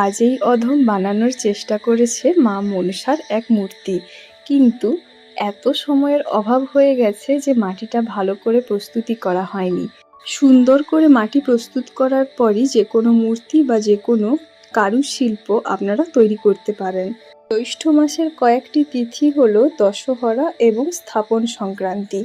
আজ এই অধম বানানোর চেষ্টা করেছে মা মনসার এক মূর্তি। কিন্তু এত সময়ের অভাব হয়ে গেছে যে মাটিটা ভালো করে প্রস্তুতি করা হয়নি। সুন্দর করে মাটি প্রস্তুত করার পরই যে কোনো মূর্তি বা যে কোনো কারুশিল্প আপনারা তৈরি করতে পারেন। জ্যৈষ্ঠ মাসের কয়েকটি তিথি হল দশহরা এবং স্থাপন সংক্রান্তি।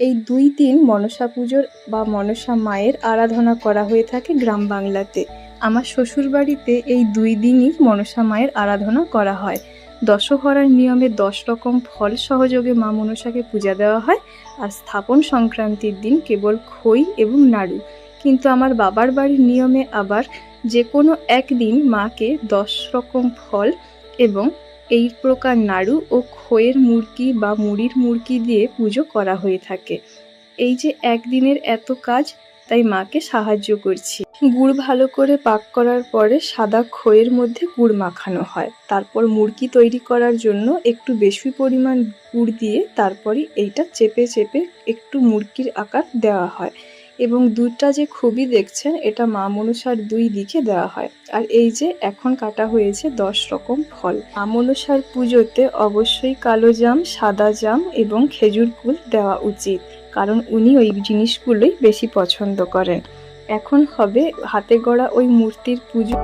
এই দুই দিন মনসা পুজোর বা মনসা মায়ের আরাধনা করা হয়ে থাকে গ্রাম বাংলাতে। আমার শ্বশুরবাড়িতে এই দুই দিনই মনসা মায়ের আরাধনা করা হয়। দশহরার নিয়মে দশ রকম ফল সহযোগে মা মনসাকে পূজা দেওয়া হয় আর স্থাপন সংক্রান্তির দিন কেবল খই এবং নাড়ু। কিন্তু আমার বাবার বাড়ির নিয়মে আবার যে কোনো একদিন মাকে দশ রকম ফল এবং এই প্রকার নাড়ু ও খইয়ের মুরগি বা মুড়ির মুরগি দিয়ে পুজো করা হয়ে থাকে। এই যে একদিনের এত কাজ তাই মাকে সাহায্য করছি। গুড় ভালো করে পাক করার পরে সাদা খইয়ের মধ্যে গুড় মাখানো হয়। তারপর মুরগি তৈরি করার জন্য একটু বেশি পরিমাণ গুড় দিয়ে তারপরে এইটা চেপে চেপে একটু মুরগির আকার দেওয়া হয়। এবং দুধটা যে খুবই দেখছেন, এটা মা মনসার দুই দিকে দেওয়া হয়। আর এই যে এখন কাটা হয়েছে দশ রকম ফল। মা মনসার পুজোতে অবশ্যই কালো জাম, সাদা জাম এবং খেজুর ফুল দেওয়া উচিত। কারণ উনি ওই জিনিসগুলোই বেশি পছন্দ করেন। এখন হবে হাতে গড়া ওই মূর্তির পুজো।